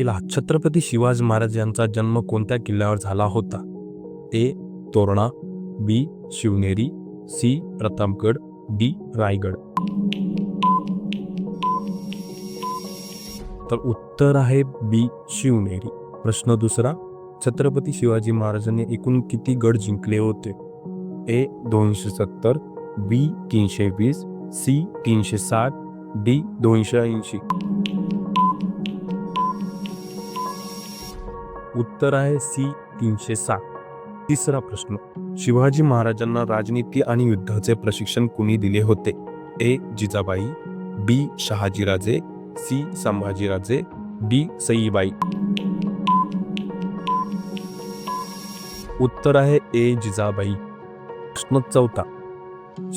पहिला छत्रपती शिवाजी महाराज यांचा जन्म कोणत्या किल्ल्यावर झाला होता? A. Torna B. Shivneri C. Pratapgad D. Raigad. तर उत्तर आहे बी. शिवनेरी. प्रश्न दुसरा छत्रपती शिवाजी महाराजांनी एकूण किती गड जिंकले होते? ए. दोनशे सत्तर बी. तीनशे वीस सी. तीनशे साठ डी. दोनशे ऐंशी. उत्तर आहे सी तीनशे सात. तिसरा प्रश्न. शिवाजी महाराजांना राजनीती आणि युद्धाचे प्रशिक्षण कुणी दिले होते? A. Jijabai B. Shahajiraje C. Sambhajiraje D. Saibai. उत्तर आहे ए. जिजाबाई. प्रश्न चौथा.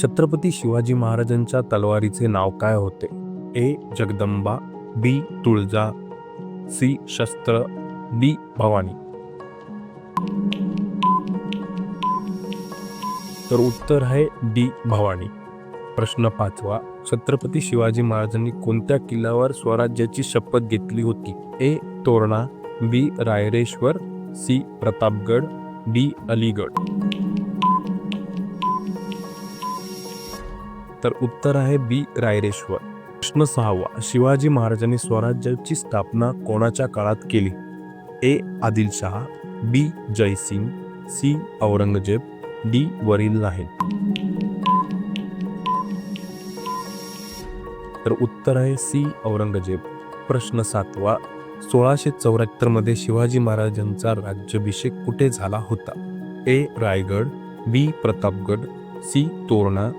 छत्रपती शिवाजी महाराजांच्या तलवारीचे नाव काय होते? A. Jagdamba B. Tulja C. शस्त्र डी भवानी. तर उत्तर आहे डी भवानी. प्रश्न पाचवा. छत्रपती शिवाजी महाराजांनी कोणत्या किल्ल्यावर स्वराज्याची शपथ घेतली होती? A. Torna B. Raireshwar C. Pratapgad D. Aligarh. तर उत्तर आहे बी. रायरेश्वर. प्रश्न सहावा. शिवाजी महाराजांनी स्वराज्याची स्थापना कोणाच्या काळात केली? A Adilshah B Jaysingh C Aurangzeb D वरील आहेत तर उत्तर आहे सी औरंगजेब. प्रश्न सातवा सोळाशे चौऱ्याहत्तरमध्ये शिवाजी महाराजांचा राज्याभिषेक कुठे झाला होता? A Raigad B Pratapgad C Torna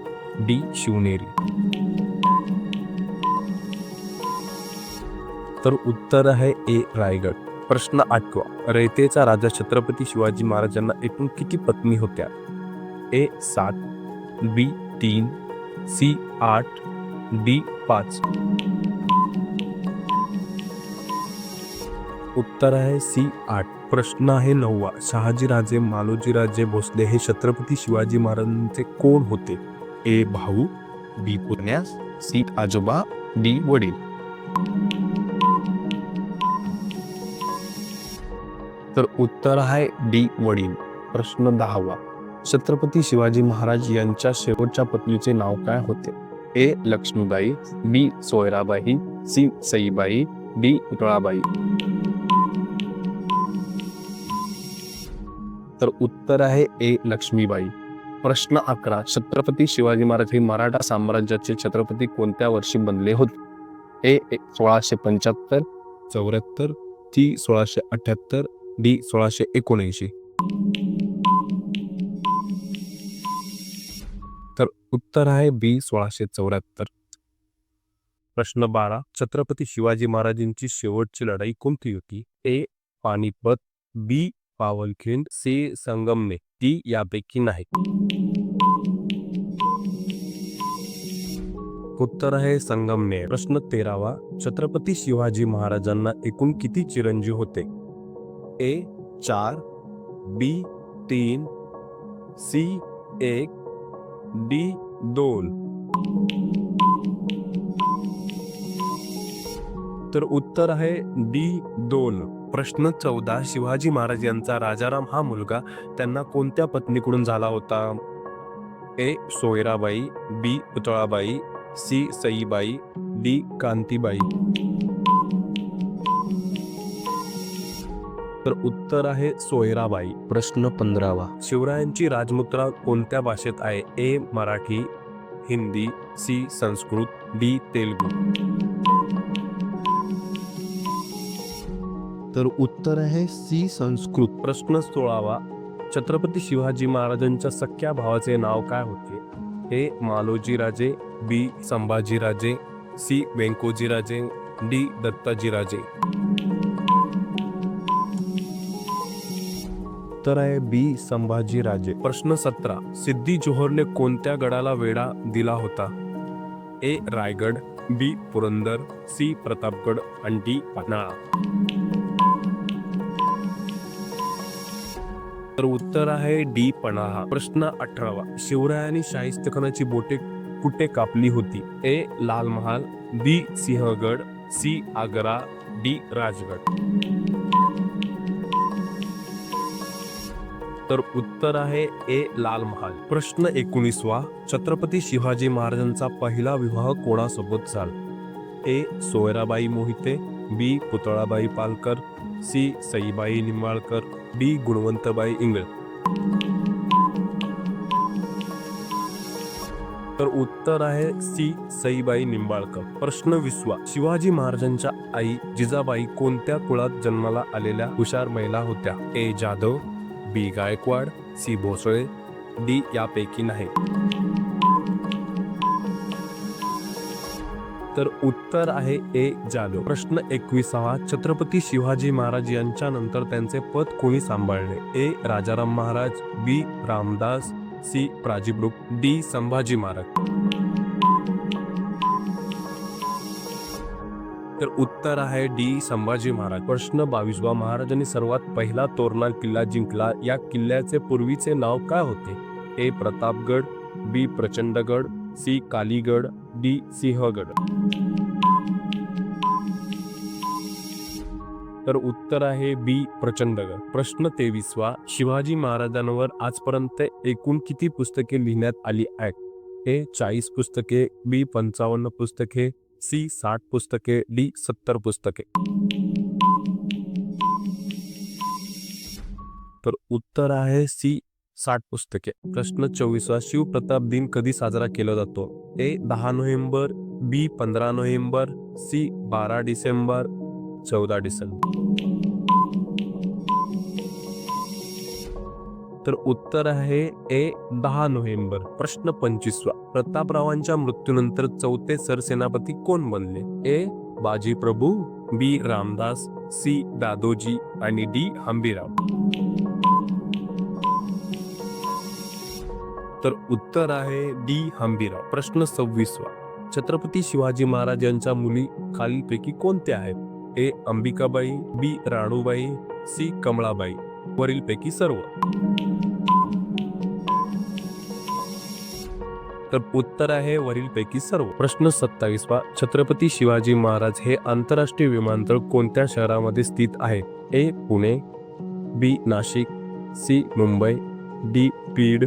D Shivneri. तर उत्तर आहे ए रायगड. प्रश्न आठवा. रयतेचा राजा छत्रपती शिवाजी महाराजांना एकूण किती पत्नी होत्या? ए सात बी तीन सी आठ डी पाच. उत्तर आहे सी आठ. प्रश्न आहे नववा. शहाजीराजे मालोजीराजे भोसले हे छत्रपती शिवाजी महाराजांचे कोण होते? ए भाऊ बी पुण्यास सी आजोबा डी वडील. तर उत्तर आहे डी. वडील. प्रश्न दहावा. छत्रपती शिवाजी महाराज यांच्या शेवटच्या पत्नीचे नाव काय होते? A. Lakshmibai B. Soyrabai C. Saibai D. Utalabai तर उत्तर आहे ए. लक्ष्मीबाई. प्रश्न अकरा. छत्रपती शिवाजी महाराज हे मराठा साम्राज्याचे छत्रपती कोणत्या वर्षी बनले होते? ए. ए- सोळाशे पंच्याहत्तर चौऱ्याहत्तर सी सोळाशे अठ्याहत्तर डी सोळाशे एकोणऐंशी. तर उत्तर आहे बी सोळाशे चौऱ्याहत्तर. प्रश्न बारा. छत्रपती शिवाजी महाराजांची शेवटची लढाई कोणती होती? A. Panipat B. Pavankhind C. Sangamner D. यापैकी नाही. उत्तर आहे संगमने प्रश्न तेरावा. छत्रपती शिवाजी महाराजांना एकूण किती चिरंजीव होते? ए चार बी तीन सी एक डी दोन. तर उत्तर आहे डी दोन. प्रश्न चौदा शिवाजी महाराज यांचा राजाराम हा मुलगा त्यांना कोणत्या पत्नीकडून झाला होता? A Soyrabai B Putalabai C Saibai D Kantibai. तर उत्तर आहे सोयराबाई. प्रश्न पंधरावा. शिवरायांची राजमुद्रा कोणत्या भाषेत आहे? A Marathi Hindi C Sanskrit D Telugu. तर उत्तर आहे सी संस्कृत. प्रश्न सोळावा. छत्रपती शिवाजी महाराजांच्या सख्या भावाचे नाव काय होते? A Malojiraje B Sambhajiraje C Vyankojiraje D Dattajiraje. उत्तर आहे बी संभाजी राजे. प्रश्न सतरा. सिद्धी जोहरने कोणत्या गडाला वेढा दिला होता? A Raigad B Purandar C Pratapgad आणि डी पन्हाळा. तर उत्तर आहे डी पन्हाळा. प्रश्न अठरावा. शिवरायांनी शाहिस्तखानाची बोटे कुठे कापली होती? A Lal Mahal B Sinhagad C Agra D Rajgad. तर उत्तर आहे ए लाल महाल प्रश्न एकोणीसवा छत्रपती शिवाजी महाराजांचा पहिला विवाह कोणासोबत झाला? A. Soyarabai Mohite B. Putalabai Palkar C. Saibai Nimbalkar D. Gunwantabai Ingale. तर उत्तर आहे सी. सईबाई निंबाळकर. प्रश्न विसवा शिवाजी महाराजांच्या आई जिजाबाई कोणत्या कुळात जन्माला आलेल्या हुशार महिला होत्या? A. Jadhav B Gaikwad C Bhosale D यापैकी नाही. तर उत्तर आहे ए जाधव. प्रश्न एकविसावा. छत्रपती शिवाजी महाराज यांच्या नंतर त्यांचे पद कोणी सांभाळले? A Rajaram Maharaj B Ramdas C प्राजीब्रुक D Sambhaji Maharaj. तर उत्तर आहे डी. संभाजी महाराज. प्रश्न बावीसवा महाराजांनी सर्वात पहिला तोरणा किल्ला जिंकला. या किल्ल्याचे पूर्वीचे नाव काय होते? A. Pratapgad B. Prachandgad C. Kaligad D. Sinhagad. तर उत्तर आहे बी. प्रचंडगड. प्रश्न तेवीसवा शिवाजी महाराजांवर आजपर्यंत एकूण किती पुस्तके लिहिण्यात आली आहेत? ए. चाळीस पुस्तके बी. पंचावन्न पुस्तके सी साठ पुस्तके डी सत्तर पुस्तके. तर उत्तर आहे सी साठ पुस्तके. प्रश्न चोवीसवा शिवप्रताप दिन कधी साजरा केला जातो? ए दहा नोव्हेंबर बी पंधरा नोव्हेंबर सी बारा डिसेंबर चौदा डिसेंबर. तर उत्तर आहे ए दहा नोव्हेंबर. प्रश्न पंचवीसवा. प्रतापरावांच्या मृत्यूनंतर चौथे सरसेनापती कोण बनले? A Baji Prabhu B Ramdas C Dadoji आणि डी हंबीराव तर उत्तर आहे डी हंबीराव प्रश्न सव्वीसवा. छत्रपती शिवाजी महाराज यांच्या मुली खालीलपैकी कोणत्या आहेत? A Ambikabai B Ranubai C Kamalabai. वरीलपैकी सर्व. तर उत्तर आहे वरीलपैकी सर्व. प्रश्न सत्तावीसवा छत्रपती शिवाजी महाराज हे आंतरराष्ट्रीय विमानतळ कोणत्या शहरामध्ये स्थित आहे? A Pune B Nashik C Mumbai D Beed.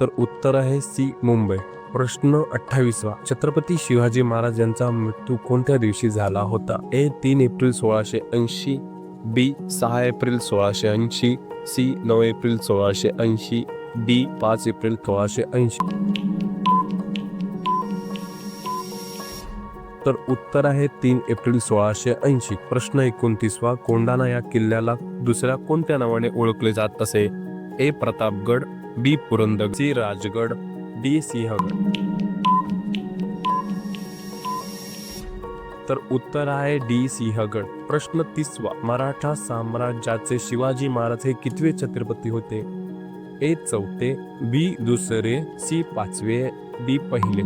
तर उत्तर आहे सी मुंबई. प्रश्न अठ्ठावीसवा छत्रपती शिवाजी महाराज यांचा मृत्यू कोणत्या दिवशी झाला होता? ए तीन एप्रिल सोळाशे ऐंशी बी सहा एप्रिल सोळाशे ऐंशी सी नऊ एप्रिल सोळाशे ऐंशी डी पाच एप्रिल सोळाशे ऐंशी. तर उत्तर आहे तीन एप्रिल सोळाशे ऐंशी. प्रश्न एकोणतीसवा कोंडाना या किल्ल्याला दुसऱ्या कोणत्या नावाने ओळखले जात असे? A. Pratapgad B. Purandar C. Rajgad D. Sinhagad. तर उत्तर आहे डी सिंहगड. प्रश्न तिसवा मराठा साम्राज्याचे शिवाजी महाराज हे कितवे छत्रपती होते? ए चौथे बी दुसरे सी पाचवे डी पहिले.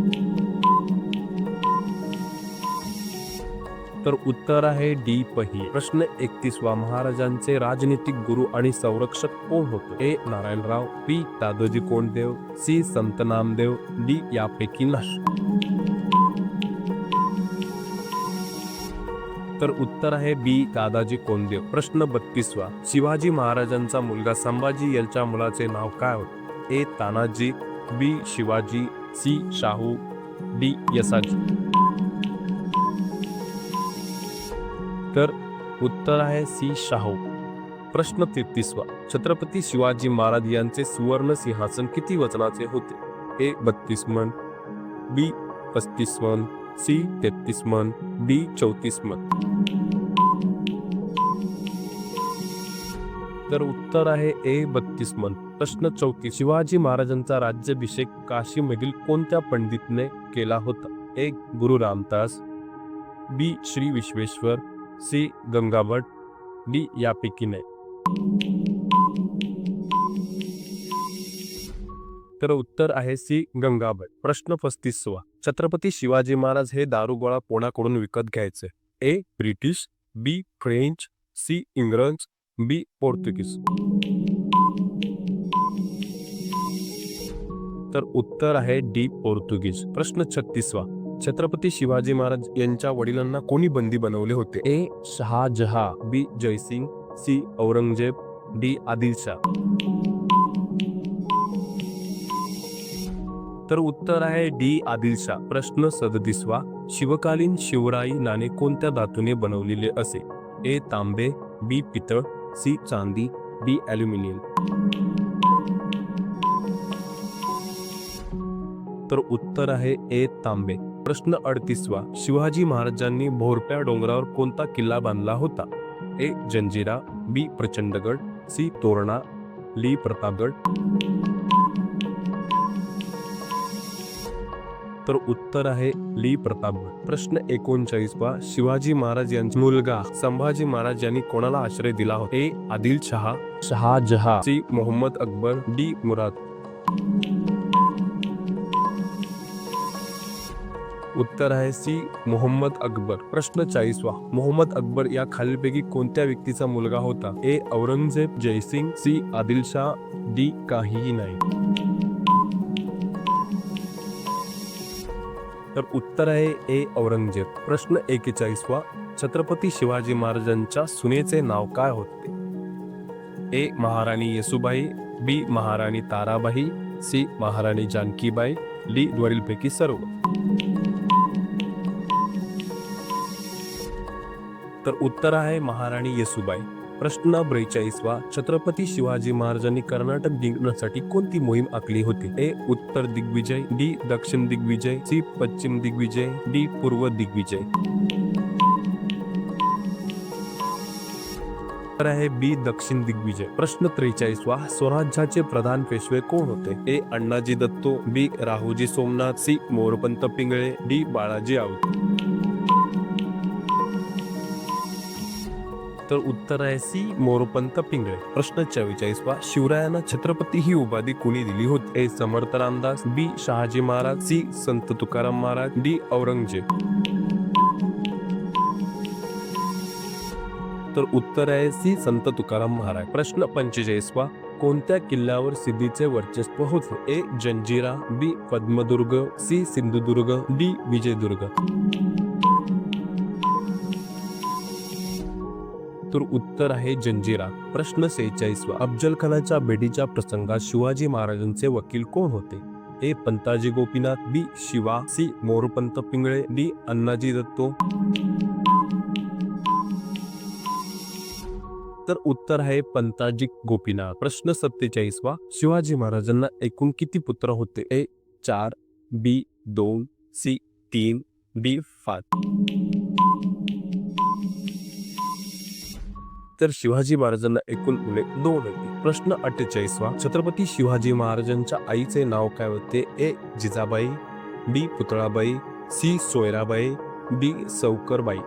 तर उत्तर आहे डी पही प्रश्न एकतीसवा महाराजांचे राजनीतिक गुरु आणि संरक्षक कोण होते? A Narayanrao B Dadoji Konddev C Sant Namdev D यापैकी नाही तर उत्तर आहे बी. दादाजी कोंदेव प्रश्न बत्तीसवा. शिवाजी महाराजांचा मुलगा संभाजी यांच्या मुलाचे नाव काय होते? A. Tanaji B. Shivaji C. Shahu D. Yesaji. तर उत्तर आहे सी. शाहू. प्रश्न तेहतीसवा. छत्रपती शिवाजी महाराज यांचे सुवर्ण सिंहासन किती वचनाचे होते? ए. बत्तीस मन बी. पस्तीस मन सी तेहतीस मन डी चौतीस मन तर उत्तर आहे ए बत्तीस मन. प्रश्न चौतीस. शिवाजी महाराजांचा राज्याभिषेक काशीमधील कोणत्या पंडितने केला होता? एक Guru Ramdas B Shri Vishweshwar C Gangabhat D यापैकी नाही तर उत्तर आहे सी. गंगाबाई. प्रश्न पस्तीसवा. छत्रपती शिवाजी महाराज हे दारुगोळा कोणाकडून विकत घ्यायचे? A. British B. French C. इंग्रज बी. पोर्तुगीज. तर उत्तर आहे डी. पोर्तुगीज. प्रश्न छत्तीसवा. छत्रपती शिवाजी महाराज यांच्या वडिलांना कोणी बंदी बनवले होते? A. Shahjahan B. Jaysingh C. Aurangzeb D. Adilshah. तर उत्तर आहे डी. आदिलशाह. प्रश्न सदतीसवा. शिवकालीन शिवराई नाणे कोणत्या धातूने बनवलेले असे? ए. तांबे बी. पितळ सी. चांदी बी ॲल्युमिनियम. तर उत्तर आहे ए. तांबे. प्रश्न अडतीसवा. शिवाजी महाराजांनी भोरप्या डोंगरावर कोणता किल्ला बांधला होता? A. Janjira B. Prachandgad C. Torna ली. प्रतापगड. तर उत्तर आहे ली प्रतापगड प्रश्न एकोणचाळीसवा शिवाजी महाराज यांचा मुलगा संभाजी महाराज यांनी कोणाला आश्रय दिला होता? A. Adil Shah. Shahjahan. C. Mohammad Akbar. D. Murad. उत्तर आहे सी. मोहम्मद अकबर. प्रश्न चाळीसवा मोहम्मद अकबर या खालीलपैकी कोणत्या व्यक्तीचा मुलगा होता? A. Aurangzeb Jaysingh. C. Adilshah D. काहीही नाही. तर उत्तर आहे ए औरंगजेब. प्रश्न एकेचाळीसवा छत्रपती शिवाजी महाराजांच्या सुनेचे नाव काय होते? ए महाराणी येसुबाई बी महाराणी ताराबाई सी महाराणी जानकीबाई डी वरीलपैकी सर्व तर उत्तर आहे महाराणी येसुबाई. प्रश्न ब्रेचाळीसवा छत्रपती शिवाजी महाराजांनी कर्नाटक जिंकण्यासाठी कोणती मोहीम आखली होती? ए उत्तर दिग्विजय डी दक्षिण दिग्विजय सी पश्चिम दिग्विजय डी पूर्व दिग्विजय. तर आहे बी दक्षिण दिग्विजय. प्रश्न त्रेचाळीसवा स्वराज्याचे प्रधान पेशवे कोण होते? A Annaji Datto B Rahuji Somnath C Morpant Pingale D Balaji Avat तर उत्तर आहे सी मोरपंत पिंगळे. प्रश्न चव्वेचाळीसवा शिवरायांना छत्रपती ही उपाधी कुणी दिली होती? A Samarth Ramdas B Shahaji Maharaj C Sant Tukaram Maharaj D Aurangzeb. तर उत्तर आहे सी संत तुकाराम महाराज. प्रश्न पंचेचाळीसवा कोणत्या किल्ल्यावर सिद्धीचे वर्चस्व होते? A Janjira B Padmadurg C Sindhudurg D Vijaydurg. तर उत्तर आहे जंजिरा. प्रश्न सेहेचाळीसवा. अफजल खानाच्या भेटीच्या प्रसंगात शिवाजी महाराजांचे वकील कोण होते? A. Pantaji Gopinath B. Shiva C. Morpant Pingale D. Annaji Datto. तर उत्तर आहे पंताजी गोपीनाथ. प्रश्न सत्तेचाळीसवा. शिवाजी महाराजांना एकूण किती पुत्र होते? ए. चार बी. दोन सी. तीन डी. पाच. तर शिवाजी महाराजांना एकूण मुले दोन होती प्रश्न अठ्ठेचाळीसवा. छत्रपती शिवाजी महाराजांच्या आईचे नाव काय होते? A. Jijabai B. Putalabai C. Soyarabai B Saukarbai.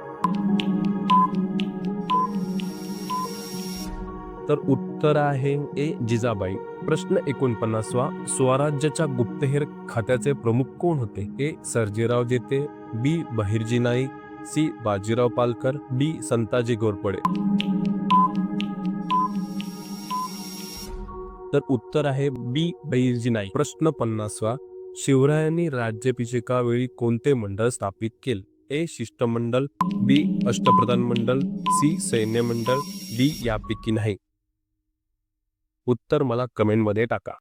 तर उत्तर आहे ए. जिजाबाई. प्रश्न एकोणपन्नासवा. स्वराज्याच्या गुप्तहेर खात्याचे प्रमुख कोण होते? A. Sarjirao Jedhe B. Bahirji Naik C. Bajirao Palkar B Santaji Ghorpade. तर उत्तर आहे बी बहिर्जी नाही प्रश्न पन्नासवा. शिवरायांनी राज्याभिषेकावेळी कोणते मंडळ स्थापित केले? ए शिष्टमंडळ बी अष्टप्रधान मंडळ सी सैन्य मंडळ डी यापैकी नाही. उत्तर मला कमेंटमध्ये टाका.